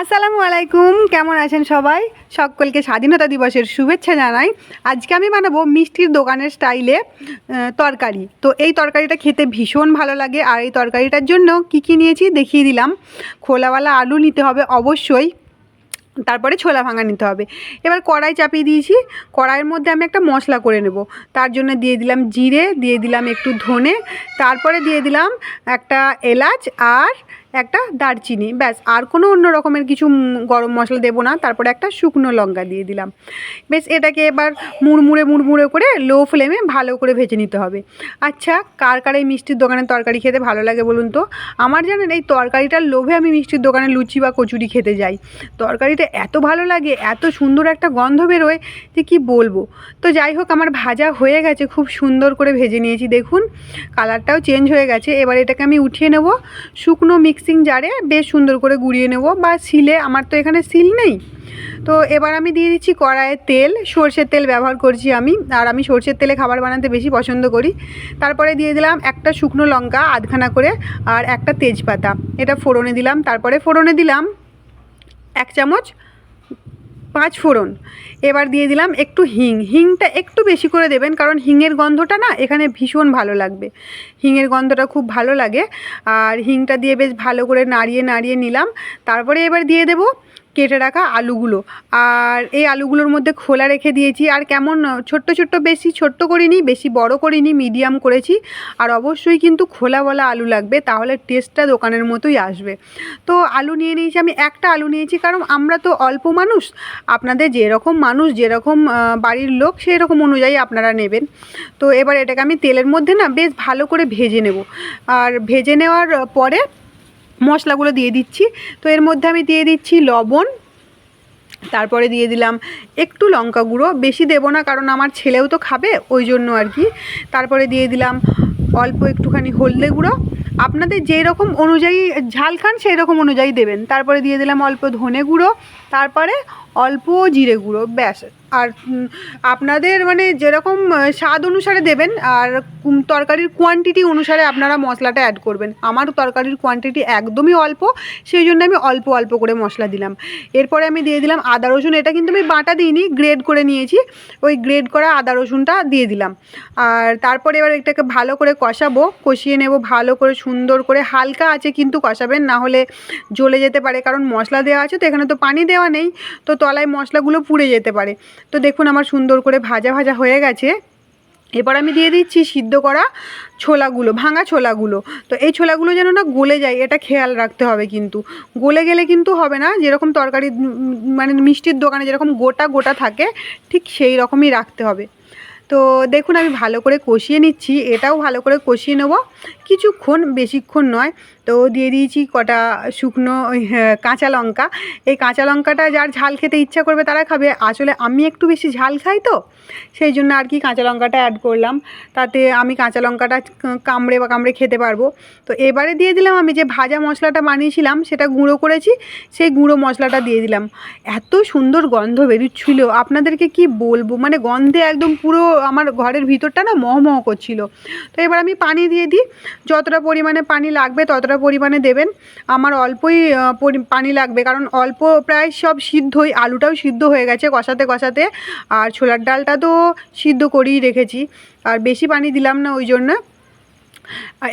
আসসালামু আলাইকুম, কেমন আছেন সবাই? সকলকে স্বাধীনতা দিবসের শুভেচ্ছা জানাই। আজকে আমি বানাবো মিষ্টির দোকানের স্টাইলে তরকারি। তো এই তরকারিটা খেতে ভীষণ ভালো লাগে, আর এই তরকারিটার জন্য কি কি নিয়েছি দেখিয়ে দিলাম। খোলাওয়ালা আলু নিতে হবে অবশ্যই, তারপরে ছোলা ভাঙা নিতে হবে। এবার কড়াই চাপিয়ে দিয়েছি, কড়াইয়ের মধ্যে আমি একটা মশলা করে নেব। তার জন্য দিয়ে দিলাম জিরে, দিয়ে দিলাম একটু ধনে, তারপরে দিয়ে দিলাম একটা এলাচ আর একটা দারচিনি, ব্যাস। আর কোনো অন্য রকমের কিছু গরম মশলা দেবো না। তারপরে একটা শুকনো লঙ্কা দিয়ে দিলাম। বেশ, এটাকে এবার মুড়মুড়ে মুড়মুড়ে করে লো ফ্লেমে ভালো করে ভেজে নিতে হবে। আচ্ছা কার কার এই মিষ্টির দোকানের তরকারি খেতে ভালো লাগে বলুন তো? আমার জানেন এই তরকারিটার লোভে আমি মিষ্টির দোকানে লুচি বা কচুরি খেতে যাই। তরকারিটা এত ভালো লাগে, এত সুন্দর একটা গন্ধ বেরোয় যে কি বলব? তো যাই হোক, আমার ভাজা হয়ে গেছে। খুব সুন্দর করে ভেজে নিয়েছি। দেখুন কালারটাও চেঞ্জ হয়ে গেছে। এবার এটাকে আমি উঠিয়ে নেব। শুকনো মিক্সিং জারে বেশ সুন্দর করে গুঁড়িয়ে নেব। বা শিলে, আমার তো এখানে শিল নেই। তো এবার আমি দিয়ে দিচ্ছি কড়াইয়ের তেল। সর্ষের তেল ব্যবহার করছি আমি। আর আমি সর্ষের তেলে খাবার বানাতে বেশি পছন্দ করি। তারপরে দিয়ে দিলাম একটা শুকনো লঙ্কা আধখানা করে আর একটা তেজপাতা। এটা ফোড়নে দিলাম। তারপরে ফোড়নে দিলাম এক চামচ পাঁচ ফোড়ন। এবার দিয়ে দিলাম একটু হিং। হিংটা একটু বেশি করে দেবেন, কারণ হিংয়ের গন্ধটা না এখানে ভীষণ ভালো লাগবে। হিংয়ের গন্ধটা খুব ভালো লাগে। আর হিংটা দিয়ে বেশ ভালো করে নাড়িয়ে নাড়িয়ে নিলাম। তারপরে এবার দিয়ে দেবো কেটে রাখা আলুগুলো। আর এই আলুগুলোর মধ্যে খোলা রেখে দিয়েছি। আর কেমন ছোট্ট ছোট্ট বেশি ছোট্ট করিনি, বেশি বড় করিনি মিডিয়াম করেছি। আর অবশ্যই কিন্তু খোলাওয়ালা আলু লাগবে, তাহলে টেস্টটা দোকানের মতোই আসবে। তো আলু নিয়ে নিয়েছি, আমি একটা আলু নিয়েছি, কারণ আমরা তো অল্প মানুষ। আপনাদের যেরকম মানুষ, যেরকম বাড়ির লোক সেই রকম অনুযায়ী আপনারা নেবেন। তো এবার এটাকে আমি তেলের মধ্যে না বেশ ভালো করে ভেজে নেব। আর ভেজে নেওয়ার পরে মশলাগুলো দিয়ে দিচ্ছি। তো এর মধ্যে আমি দিয়ে দিচ্ছি লবণ, তারপরে দিয়ে দিলাম একটু লঙ্কা গুঁড়ো। বেশি দেবো না, কারণ আমার ছেলেও তো খাবে, ওই জন্য আর কি। তারপরে দিয়ে দিলাম অল্প একটুখানি হলদে গুঁড়ো। আপনাদের যেই রকম অনুযায়ী, ঝাল খান সেই রকম অনুযায়ী দেবেন। তারপরে দিয়ে দিলাম অল্প ধনে গুঁড়ো। তারপরে অল্প জিরে গুঁড়ো, ব্যাস। আর আপনাদের মানে যেরকম স্বাদ অনুসারে দেবেন, আর তরকারির কোয়ান্টিটি অনুসারে আপনারা মশলাটা অ্যাড করবেন। আমার তরকারির কোয়ান্টিটি একদমই অল্প, সেই জন্য আমি অল্প অল্প করে মশলা দিলাম। এরপরে আমি দিয়ে দিলাম আদা, রসুন। এটা কিন্তু আমি বাটা দিইনি গ্রেড করে নিয়েছি। ওই গ্রেড করা আদা, রসুনটা দিয়ে দিলাম। আর তারপরে এবার এটাকে ভালো করে কষাবো, কষিয়ে নেব ভালো করে, সুন্দর করে। হালকা আছে কিন্তু কষাবেন, না হলে জ্বলে যেতে পারে, কারণ মশলা দেওয়া আছে তো, এখানে তো পানি দেওয়া নেই। তো তলায় মশলাগুলো পুড়ে যেতে পারে। তো দেখুন আমার সুন্দর করে ভাজা ভাজা হয়ে গেছে। এবার আমি দিয়ে দিচ্ছি সিদ্ধ করা ছোলাগুলো, ভাঙা ছোলাগুলো। তো এই ছোলাগুলো যেন না গলে যায়, এটা খেয়াল রাখতে হবে কিন্তু। গলে গেলে কিন্তু হবে না, যেরকম তরকারি মানে মিষ্টির দোকানে যেরকম গোটা গোটা থাকে, ঠিক সেই রকমই রাখতে হবে। তো দেখুন আমি ভালো করে কষিয়ে নিচ্ছি, এটাও ভালো করে কষিয়ে নেব। কিছুক্ষণ বেশিক্ষণ নয়। তো দিয়ে দিয়েছি কটা শুকনো হ্যাঁ, কাঁচা লঙ্কা। এই কাঁচা লঙ্কাটা যার ঝাল খেতে ইচ্ছা করবে তারা খাবে। আসলে আমি একটু বেশি ঝাল খাই তো সেই জন্য আর কি কাঁচা লঙ্কাটা অ্যাড করলাম। তাতে আমি কাঁচা লঙ্কাটা কামড়ে বা কামড়ে খেতে পারব। তো এবারে দিয়ে দিলাম আমি যে ভাজা মশলাটা বানিয়েছিলাম সেটা গুঁড়ো করেছি সেই গুঁড়ো মশলাটা দিয়ে দিলাম। এত সুন্দর গন্ধ বেরোচ্ছিল। আপনাদেরকে কি বলব? মানে গন্ধে একদম পুরো আমার ঘরের ভিতরটা না মহমহ করছিল। তো এবার আমি পানি দিয়ে দিই। যতটা পরিমাণে পানি লাগবে ততটা পরিমাণে দেবেন। আমার অল্পই পানি লাগবে, কারণ অল্প প্রায় সব সিদ্ধই, আলুটাও সিদ্ধ হয়ে গেছে কষাতে কষাতে। আর ছোলার ডালটা তো সিদ্ধ করেই রেখেছি। আর বেশি পানি দিলাম না ওই জন্য।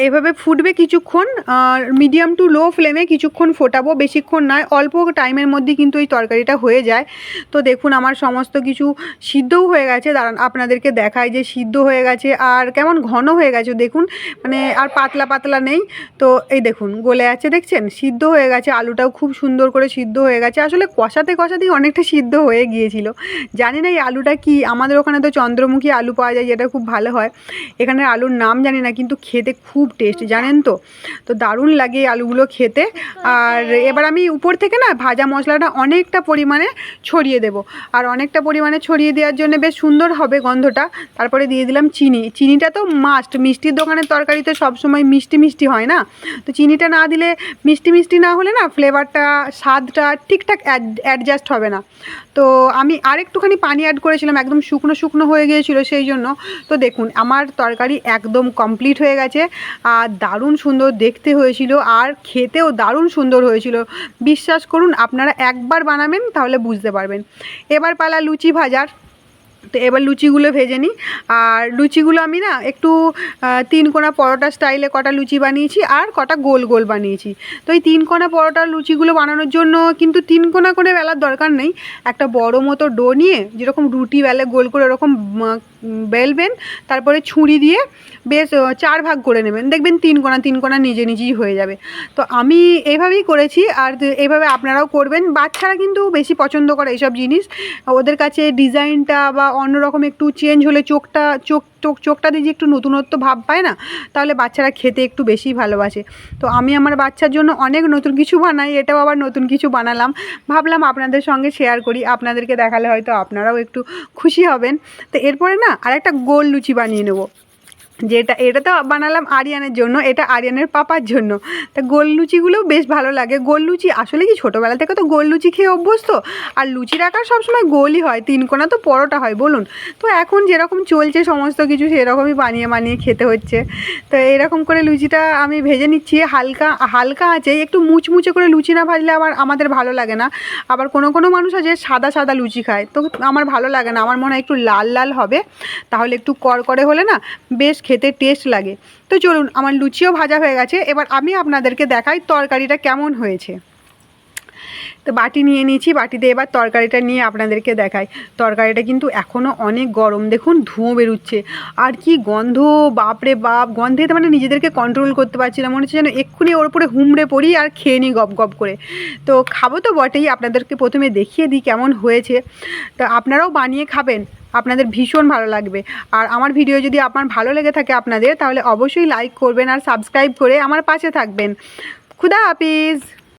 এভাবে ফুটবে কিছুক্ষণ, আর মিডিয়াম টু লো ফ্লেমে কিছুক্ষণ ফোটাবো, বেশিক্ষণ নয়, অল্প টাইমের মধ্যে কিন্তু এই তরকারিটা হয়ে যায়। তো দেখুন, আমার সমস্ত কিছু সিদ্ধও হয়ে গেছে। দাঁড়ান, আপনাদেরকে দেখায় যে সিদ্ধ হয়ে গেছে, আর কেমন ঘন হয়ে গেছে, দেখুন মানে আর পাতলা পাতলা নেই। তো এই দেখুন, গলে আছে, দেখছেন? সিদ্ধ হয়ে গেছে, আলুটাও খুব সুন্দর করে সিদ্ধ হয়ে গেছে। আসলে কষাতে কষাতেই অনেকটা সিদ্ধ হয়ে গিয়েছিল। জানি না এই আলুটা কি, আমাদের ওখানে তো চন্দ্রমুখী আলু পাওয়া যায়, যেটা খুব ভালো হয়। এখানের আলুর নাম জানি না, কিন্তু খেতে খুব টেস্ট জানেন তো? তো দারুণ লাগে আলুগুলো খেতে। আর এবার আমি উপর থেকে না ভাজা মশলাটা অনেকটা পরিমাণে ছড়িয়ে দেব। আর অনেকটা পরিমাণে ছড়িয়ে দেওয়ার জন্য বেশ সুন্দর হবে গন্ধটা। তারপরে দিয়ে দিলাম চিনি। চিনিটা তো মাস্ট মিষ্টির দোকানের তরকারিতে সবসময় মিষ্টি মিষ্টি হয় না? তো চিনিটা না দিলে মিষ্টি মিষ্টি না হলে না ফ্লেভারটা স্বাদটা ঠিকঠাক অ্যাডজাস্ট হবে না। তো আমি আরেকটুখানি পানি অ্যাড করেছিলাম, একদম শুকনো শুকনো হয়ে গিয়েছিল সেই জন্য। তো দেখুন, আমার তরকারি একদম কমপ্লিট হয়ে গেছে। গেছে। আর দারুণ সুন্দর দেখতে হয়েছিল আর খেতেও দারুণ সুন্দর হয়েছিল। বিশ্বাস করুন, আপনারা একবার বানাবেন তাহলে বুঝতে পারবেন। এবার পালা লুচি ভাজার। তো এবার লুচিগুলো ভেজে নিই। আর লুচিগুলো আমি না একটু তিন কোনা পরোটা স্টাইলে কটা লুচি বানিয়েছি আর কটা গোল গোল বানিয়েছি। তো এই তিন কোনা পরোটা লুচিগুলো বানানোর জন্য কিন্তু তিন কোনা করে বেলার দরকার নেই। একটা বড় মতো ডো নিয়ে যেরকম রুটি বেলে গোল করে ওরকম বেলবেন, তারপরে ছুরি দিয়ে বেশ চার ভাগ করে নেবেন। দেখবেন তিন কোনা তিন কোনা নিজে নিজেই হয়ে যাবে। তো আমি এভাবেই করেছি, আর এভাবে আপনারাও করবেন। বাচ্চারা কিন্তু বেশি পছন্দ করে এইসব জিনিস। ওদের কাছে ডিজাইনটা বা অন্যরকম একটু চেঞ্জ হলে চোখটা, চোখ চোখ, চোখটা দিয়ে যে একটু নতুনত্ব ভাব পায় না, তাহলে বাচ্চারা খেতে একটু বেশি ভালোবাসে। তো আমি আমার বাচ্চার জন্য অনেক নতুন কিছু বানাই, এটাও আবার নতুন কিছু বানালাম। ভাবলাম আপনাদের সঙ্গে শেয়ার করি, আপনাদেরকে দেখালে হয়তো আপনারাও একটু খুশি হবেন। তো এরপরে না আর একটা গোল লুচি বানিয়ে নেব। যেটা, এটা তো বানালাম আরিয়ানের জন্য, এটা আরিয়ানের পাপার জন্য। তা গোল লুচিগুলোও বেশ ভালো লাগে। গোল লুচি আসলে কি ছোটোবেলা থেকে তো গোল লুচি খেয়ে অভ্যস্ত? আর লুচির আকার সবসময় গোলই হয়, তিন কোনা তো পরোটা হয়, বলুন। তো এখন যেরকম চলছে সমস্ত কিছু, সেরকমই বানিয়ে বানিয়ে খেতে হচ্ছে। তো এরকম করে লুচিটা আমি ভেজে নিচ্ছি, হালকা হালকা আছে, একটু মুচমুচে করে লুচি না ভাজলে আবার আমাদের ভালো লাগে না। আবার কোনো কোনো মানুষ আছে, সাদা সাদা লুচি খায়। তো আমার ভালো লাগে না, আমার মনে হয় একটু লাল লাল হবে। তাহলে একটু কড়কড়ে হলে না, বেশ খেতে টেস্ট লাগে। তো চলুন, আমার লুচিও ভাজা হয়ে গেছে। এবার আমি আপনাদেরকে দেখাই তরকারিটা কেমন হয়েছে। তো বাটি নিয়ে নিয়েছি বাটিতে এবার তরকারিটা নিয়ে আপনাদেরকে দেখাই। তরকারিটা কিন্তু এখনও অনেক গরম। দেখুন, ধুঁয়ো বেরোচ্ছে। আর কি গন্ধ, বাপরে বাপ! গন্ধে তো মানে নিজেদেরকে কন্ট্রোল করতে পারছি না। মনে হচ্ছে যেন এক্ষুনি ওর উপরে হুমড়ে পড়ি আর খেয়ে নিই গপ গপ করে। তো খাব তো বটেই। আপনাদেরকে প্রথমে দেখিয়ে দিই কেমন হয়েছে। তো আপনারাও বানিয়ে খাবেন। আপনাদের ভীষণ ভালো লাগবে। আর আমার ভিডিও যদি আপনার ভালো লেগে থাকে আপনাদের, তাহলে অবশ্যই লাইক করবেন আর সাবস্ক্রাইব করে আমার পাশে থাকবেন। খুদা হাফিজ!